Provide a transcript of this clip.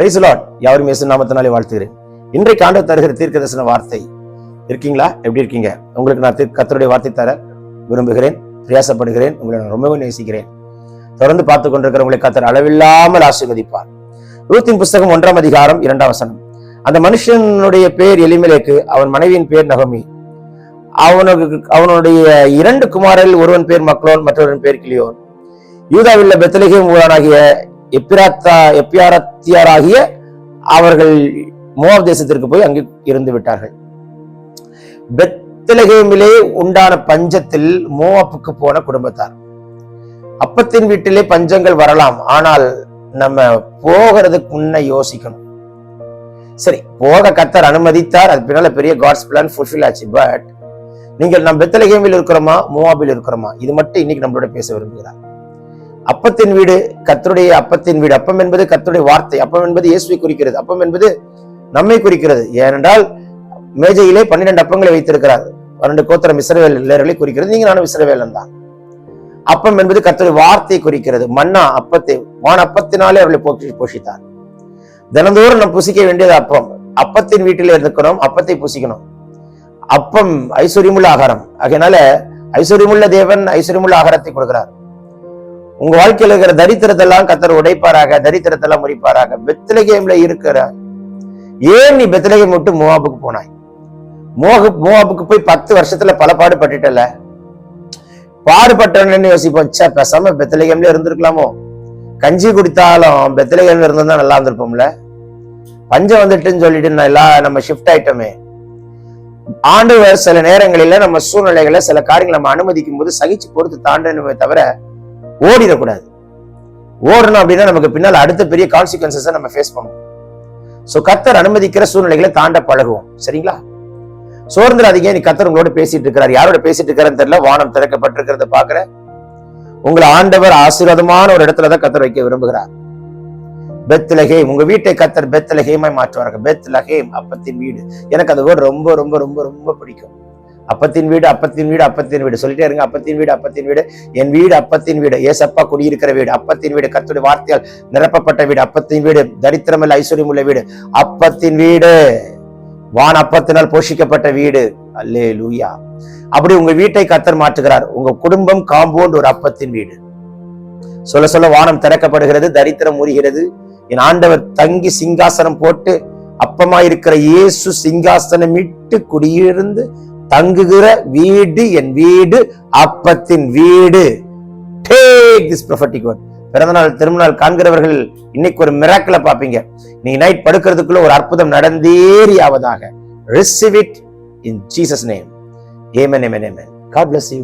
Praise the Lord யாரும் இயேசு நாமத்தினாலே வாழ்த்துகிறேன். இன்றைக்கு ஆண்டு தருகிற தீர்க்க தரிசன வார்த்தை இருக்கீங்களா? எப்படி இருக்கீங்க? உங்களுக்கு நான் கத்தருடைய வார்த்தை தர விரும்புகிறேன் பிரயாசப்படுகிறேன் உங்களை நான் ரொம்பவும் நேசிக்கிறேன். தொடர்ந்து பார்த்து கொண்டிருக்கிற உங்களை கத்தர் அளவில்லாமல் ஆசீர்வதிப்பார். ரூத்தின் புஸ்தகம் ஒன்றாம் அதிகாரம் இரண்டாம் வசனம். அந்த மனுஷனுடைய பேர் எலிமெலேக்கு அவன் மனைவியின் பேர் நகமி. அவனுக்கு அவனுடைய இரண்டு குமாரில் ஒருவன் பேர் மக்களோன் மற்றொருவன் பேர் கிளியோன் யூதாவில் பெத்தலகேம் ஊரானாகிய எப்பிராத்தா எப்பியாரத்தியாராகிய அவர்கள் மோவாப் தேசத்திற்கு போய் அங்கு இருந்து விட்டார்கள். பெத்தலகேமிலே உண்டான பஞ்சத்தில் மோவாப்புக்கு போன குடும்பத்தார். அப்பத்தின் வீட்டிலே பஞ்சங்கள் வரலாம் ஆனால் நம்ம போகிறதுக்கு முன்ன யோசிக்கணும். சரி போக கத்தர் அனுமதித்தார் அது பின்னால பெரிய காட்ஸ் பிளான் ஃபுல்ஃபில் ஆச்சு பட் நீங்கள் நம் பெத்தலகேமில் இருக்கிறோமா மோவாபில் இருக்கிறோமா? இது மட்டும் இன்னைக்கு நம்மளோட பேச விரும்புகிறார். அப்பத்தின் வீடு கத்தருடைய அப்பத்தின் வீடு. அப்பம் என்பது கத்தருடைய வார்த்தை. அப்பம் என்பது இயேசுவை குறிக்கிறது. அப்பம் என்பது நம்மை குறிக்கிறது. ஏனென்றால் மேஜையிலே பன்னிரண்டு அப்பங்களை வைத்திருக்கிறார். பன்னெண்டு கோத்திரம் இசரவேலர்களை குறிக்கிறது. நீங்க நானும் இசரவேலன் தான். அப்பம் என்பது கத்தருடைய வார்த்தை குறிக்கிறது. மன்னா அப்பத்தை வான் அப்பத்தினாலே அவர்களை போக்கி போஷித்தார். தினந்தோறும் நம்ம புசிக்க வேண்டியது அப்பம். அப்பத்தின் வீட்டில் இருக்கணும் அப்பத்தை புசிக்கணும். அப்பம் ஐஸ்வர்யமுள்ள ஆகாரம். அதனால ஐஸ்வர்யமுள்ள தேவன் ஐஸ்வர்யமுள்ள ஆகாரத்தை கொடுக்கிறார். உங்க வாழ்க்கையில இருக்கிற தரித்திரத்தெல்லாம் கத்தர் உடைப்பாராக தரித்திரத்தெல்லாம் முறிப்பாராக. பெத்லகேம்ல இருக்கிற ஏன் நீ பெத்லகேம் விட்டு மோவாபுக்கு போனாய்? மோக மோவாபுக்கு போய் பத்து வருஷத்துல பல பாடுபட்டுட்டல பாடுபட்டன்னு யோசிப்போம். சே பேசாம பெத்திலகேம்ல இருந்திருக்கலாமோ? கஞ்சி குடித்தாலும் பெத்திலகேம்ல இருந்திருந்தா நல்லா இருந்திருப்போம்ல? பஞ்சம் வந்துட்டுன்னு சொல்லிட்டு நான் எல்லாம் நம்ம ஷிஃப்ட் ஆயிட்டோமே. ஆண்டவர் சில நேரங்களில நம்ம சூழ்நிலைகளை சில காரியங்களை நம்ம அனுமதிக்கும் போது சகிச்சு பொறுத்து தாண்டணுமே தவிர ஓடிடக்கூடாது. ஓடணும் அப்படின்னா நமக்கு பின்னால் அடுத்த பெரிய கான்சிக்வன்சஸை நம்ம ஃபேஸ் பண்ணுவோம். ஸோ கத்தர் அனுமதிக்கிற சூழ்நிலைகளை தாண்ட பழகுவோம். சரிங்களா? சோர்ந்துடாதீங்க நீ கத்தர் உங்களோட பேசிட்டு இருக்கிறார். யாரோட பேசிட்டு இருக்கிறன்னு தெரியல. வானம் திறக்கப்பட்டிருக்கிறத பாக்குற உங்களை ஆண்டவர் ஆசீர்வாதமான ஒரு இடத்துல தான் கத்தர் வைக்க விரும்புகிறார். பெத்லஹேம். உங்க வீட்டை கத்தர் பெத்லஹேமாய் மாற்றுவார்கள் பெத்லஹேம் அப்பத்தின் வீடு. எனக்கு அந்த வேர்டு ரொம்ப ரொம்ப ரொம்ப ரொம்ப பிடிக்கும். அப்பத்தின் வீடு அப்பத்தின் வீடு அப்பத்தின் வீடு. சொல்லிட்டே இருங்க அப்பத்தின் வீடு அப்பத்தின் வீடு. என் வீடு அப்பத்தின் வீடு. ஏசப்பா குடியிருக்கிற வீடு அப்பத்தின் வீடு. கத்துடைய வார்த்தையால் நிரப்பப்பட்ட வீடு அப்பத்தின் வீடு. தரித்திரமல்ல ஐஸ்வர்யம் உள்ள வீடு. அப்பத்தின் வீடு. வான் அப்பத்தினால் போஷிக்கப்பட்ட வீடு. அல்லே லூயா அப்படி உங்க வீட்டை கத்தர் மாற்றுகிறார். உங்க குடும்பம் காம்பவுண்ட் ஒரு அப்பத்தின் வீடு. சொல்ல சொல்ல வானம் திறக்கப்படுகிறது தரித்திரம் முறிகிறது என் ஆண்டவர் தங்கி சிங்காசனம் போட்டு அப்பமா இருக்கிற இயேசு சிங்காசனம் இட்டு குடியிருந்து தங்குகிற வீடு என் வீடு அப்பத்தின் வீடு. டேக் திஸ் ப்ரொஃபட்டிக் வேர்ட் பிறந்தநாள் திருமணம் காண்கிறவர்கள் இன்னைக்கு ஒரு மிராக்கிளை பார்ப்பீங்க. நீ நைட் படுக்கிறதுக்குள்ள ஒரு அற்புதம் நடந்தேறியாவதாக receive it in Jesus name amen amen amen God bless you